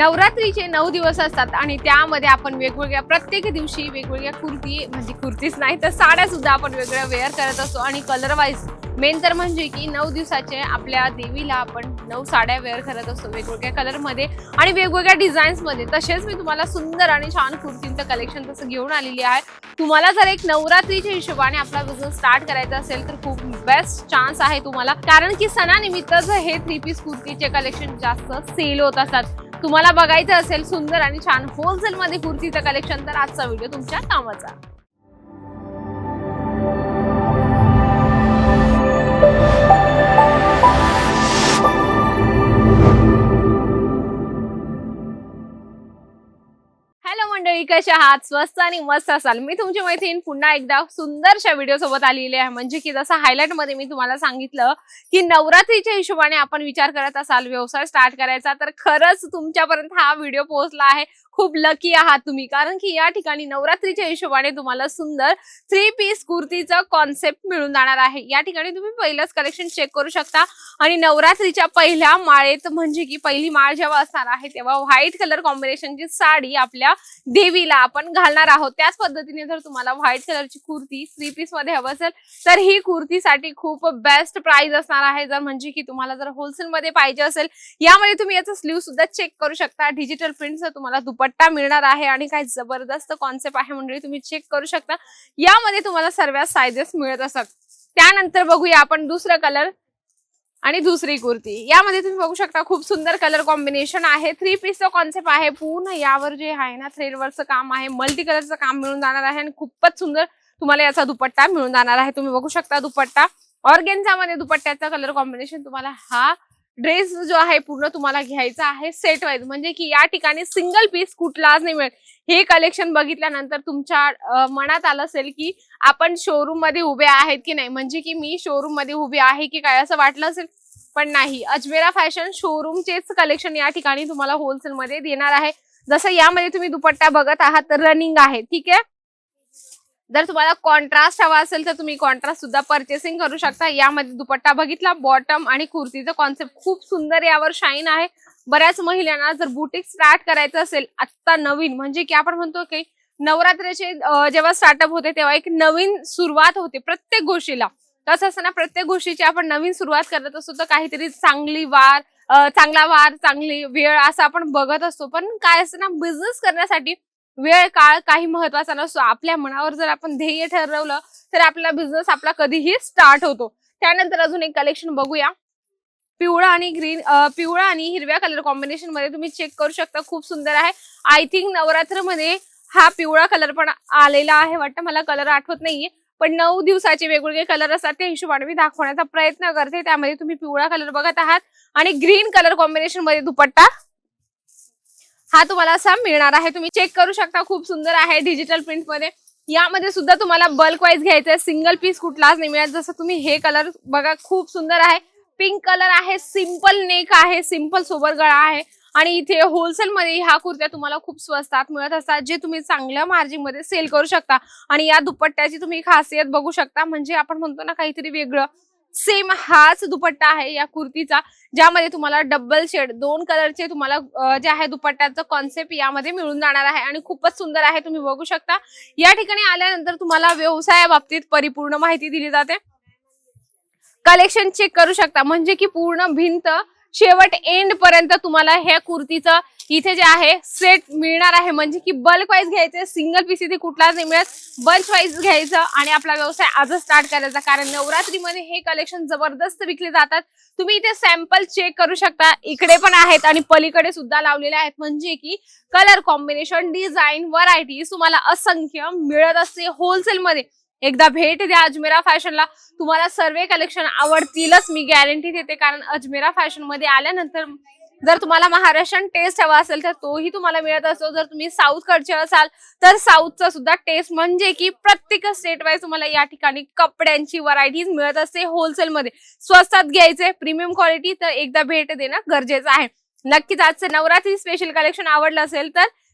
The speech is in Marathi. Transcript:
नवरात्रीचे नऊ दिवस असतात आणि त्यामध्ये आपण वेगवेगळ्या प्रत्येक दिवशी वेगवेगळ्या कुर्ती म्हणजे कुर्तीच नाही तर साड्या सुद्धा आपण वेगळ्या वेअर करत असतो. आणि कलर वाईज मेन तर म्हणजे की नऊ दिवसाचे आपल्या देवीला आपण नऊ साड्या वेअर करत असतो वेगवेगळ्या कलरमध्ये आणि वेगवेगळ्या डिझाईन्समध्ये. तसेच मी तुम्हाला सुंदर आणि छान कुर्तींचं कलेक्शन तसं घेऊन आलेली आहे. तुम्हाला जर एक नवरात्रीच्या हिशोबाने आपला बिझनेस स्टार्ट करायचा असेल तर खूप बेस्ट चान्स आहे तुम्हाला. कारण की सणानिमित्त हे थ्री पीस कुर्तीचे कलेक्शन जास्त सेल होत असतात तुम्हाला बघायचं असेल सुंदर आणि छान होलसेल मध्ये कुर्तीचं कलेक्शन तर आजचा व्हिडिओ तुमच्या कामाचा. कसे आहात? स्वस्त आणि मस्त असाल. मी तुमची मैत्रीण पुन्हा एकदा सुंदरशा व्हिडिओ सोबत आलेली आहे. म्हणजे की जसं हायलाइटमध्ये मी तुम्हाला सांगितलं की नवरात्रीच्या हिशोबाने आपण विचार करत असाल व्यवसाय स्टार्ट करायचा तर खरंच तुमच्यापर्यंत हा व्हिडिओ पोहोचला आहे. खूप लकी आहात तुम्ही. कारण की या ठिकाणी नवरात्रीच्या हिशोबाने तुम्हाला सुंदर थ्री पीस कुर्तीचं कॉन्सेप्ट मिळून जाणार आहे. या ठिकाणी तुम्ही पहिलंच कलेक्शन चेक करू शकता. आणि नवरात्रीच्या पहिल्या माळेत म्हणजे की पहिली माळ जेव्हा असणार आहे तेव्हा व्हाईट कलर कॉम्बिनेशनची साडी आपल्या देवी कुर्तीला आपण घालणार आहोत. त्याच पद्धतीने जर तुम्हाला व्हाईट कलरची कुर्ती थ्री पीसमध्ये हवं असेल तर ही कुर्तीसाठी खूप बेस्ट प्राइस असणार आहे. जर म्हणजे की तुम्हाला जर होलसेल मध्ये पाहिजे असेल यामध्ये तुम्ही याचा स्लीव सुद्धा चेक करू शकता. डिजिटल प्रिंटचा तुम्हाला दुपट्टा मिळणार आहे आणि काय जबरदस्त कॉन्सेप्ट आहे म्हणजे तुम्ही चेक करू शकता. यामध्ये तुम्हाला सर्व सायझेस मिळत असतात. त्यानंतर बघूया आपण दुसरा कलर आणि दुसरी कुर्ती. यामध्ये तुम्ही बघू शकता खूप सुंदर कलर कॉम्बिनेशन आहे. थ्री पीसचं कॉन्सेप्ट आहे. पूर्ण यावर जे आहे ना थ्रेडवरचं काम आहे. मल्टी कलरचं काम मिळून जाणार आहे आणि खूपच सुंदर तुम्हाला याचा दुपट्टा मिळून जाणार आहे. तुम्ही बघू शकता दुपट्टा. ऑर्गेन्झामध्ये दुपट्ट्याचा कलर कॉम्बिनेशन तुम्हाला हा ड्रेस जो आहे पूर्ण तुम्हाला घ्यायचा आहे सेट वाईज म्हणजे की या ठिकाणी सिंगल पीस कुठलाच नाही मिळेल हे कलेक्शन बघितल्यानंतर तुमच्या मनात आलं असेल की आपण शोरूममध्ये उभे आहेत की नाही? म्हणजे की मी शोरूममध्ये उभे आहे की काय असं वाटलं असेल? पण नाही. अजमेरा फॅशन शोरूमचेच कलेक्शन या ठिकाणी तुम्हाला होलसेल मध्ये देणार आहे. जसं यामध्ये तुम्ही दुपट्टा बघत आहात तर रनिंग आहे. ठीक आहे? जर तुम्हाला कॉन्ट्रास्ट हवा असेल तर तुम्ही कॉन्ट्रास्ट सुद्धा परचेसिंग करू शकता. यामध्ये दुपट्टा बघितला बॉटम आणि कुर्तीचं कॉन्सेप्ट खूप सुंदर यावर शाईन आहे. बऱ्याच महिलांना जर बुटीक स्टार्ट करायचं असेल आत्ता नवीन म्हणजे की आपण म्हणतो की नवरात्रीचे जेव्हा स्टार्टअप होते तेव्हा एक नवीन सुरुवात होते प्रत्येक गोष्टीला. तसं असतं ना प्रत्येक गोष्टीची आपण नवीन सुरुवात करत असतो तर काहीतरी चांगली वार चांगला वार चांगली वेळ असं आपण बघत असतो. पण काय असतं ना बिझनेस करण्यासाठी वेळ काळ काही महत्त्वाचा नसतो. आपल्या मनावर जर आपण ध्येय ठरवलं तर आपला बिझनेस आपला कधीही स्टार्ट होतो. त्यानंतर अजून एक कलेक्शन बघूया. पिवळा आणि ग्रीन पिवळा आणि हिरव्या कलर कॉम्बिनेशनमध्ये तुम्ही चेक करू शकता. खूप सुंदर आहे. आय थिंक नवरात्रमध्ये हा पिवळा कलर पण आलेला आहे वाटतं. मला कलर आठवत नाहीये. पण नऊ दिवसाचे वेगवेगळे कलर असतात. त्या हिशोबाने मी दाखवण्याचा प्रयत्न करते. त्यामध्ये तुम्ही पिवळा कलर बघत आहात. आणि ग्रीन कलर कॉम्बिनेशनमध्ये दुपट्टा हा तुम्हाला असा मिळणार आहे. तुम्ही चेक करू शकता. खूप सुंदर आहे डिजिटल प्रिंटमध्ये. यामध्ये सुद्धा तुम्हाला बल्क वाईज घ्यायचं आहे सिंगल पीस कुठलाच नाही मिळत. जसं तुम्ही हे कलर बघा खूप सुंदर आहे. पिंक कलर आहे. सिंपल नेक आहे. सिंपल सोबर गळा आहे. आणि इथे होलसेल मध्ये ह्या कुर्त्या तुम्हाला खूप स्वस्तात मिळत असतात. जे तुम्ही चांगल्या मार्जिनमध्ये सेल करू शकता. आणि या दुपट्ट्याची तुम्ही खासियत बघू शकता. म्हणजे आपण म्हणतो ना काहीतरी वेगळं. सेम हाच दुपट्टा आहे या कुर्तीचा ज्यामध्ये तुम्हाला डबल शेड दोन कलरचे तुम्हाला जे आहे दुपट्ट्याचं कॉन्सेप्ट यामध्ये मिळून जाणार आहे आणि खूपच सुंदर आहे तुम्ही बघू शकता. या ठिकाणी आल्यानंतर तुम्हाला व्यवसायाबाबतीत परिपूर्ण माहिती दिली जाते. कलेक्शन चेक करू शकता म्हणजे की पूर्ण भिंत शेवट एंड पर्यंत तुम्हाला ह्या कुर्तीचं इथे जे आहे सेट मिळणार आहे. म्हणजे की बल्क वाईज घ्यायचे सिंगल पीस इथे कुठलाच नाही मिळत. बल्क वाईज घ्यायचं आणि आपला व्यवसाय आजच स्टार्ट करायचा. कारण नवरात्रीमध्ये हे कलेक्शन जबरदस्त विकले जातात. तुम्ही इथे सॅम्पल चेक करू शकता. इकडे पण आहेत आणि पलीकडे सुद्धा लावलेले आहेत. म्हणजे की कलर कॉम्बिनेशन डिझाईन व्हरायटीज तुम्हाला असंख्य मिळत असते होलसेलमध्ये एकदा भेट द्या अजमेरा फॅशनला. तुम्हाला सर्व कलेक्शन आवडतीलच मी गॅरंटी देते. कारण अजमेरा फॅशनमध्ये आल्यानंतर जर तुम्हाला महाराष्ट्रन टेस्ट हवा असेल तर तोही तुम्हाला मिळत असतो. जर तुम्ही साऊथ कडचे असाल तर साऊथचा सुद्धा टेस्ट म्हणजे की प्रत्येक स्टेट वाईज तुम्हाला या ठिकाणी कपड्यांची व्हरायटीज मिळत असते होलसेल मध्ये. स्वस्तात घ्यायचे प्रीमियम क्वालिटी तर एकदा भेट देणं गरजेचं आहे. नक्कीच आजचं नवरात्री स्पेशल कलेक्शन आवडलं असेल तर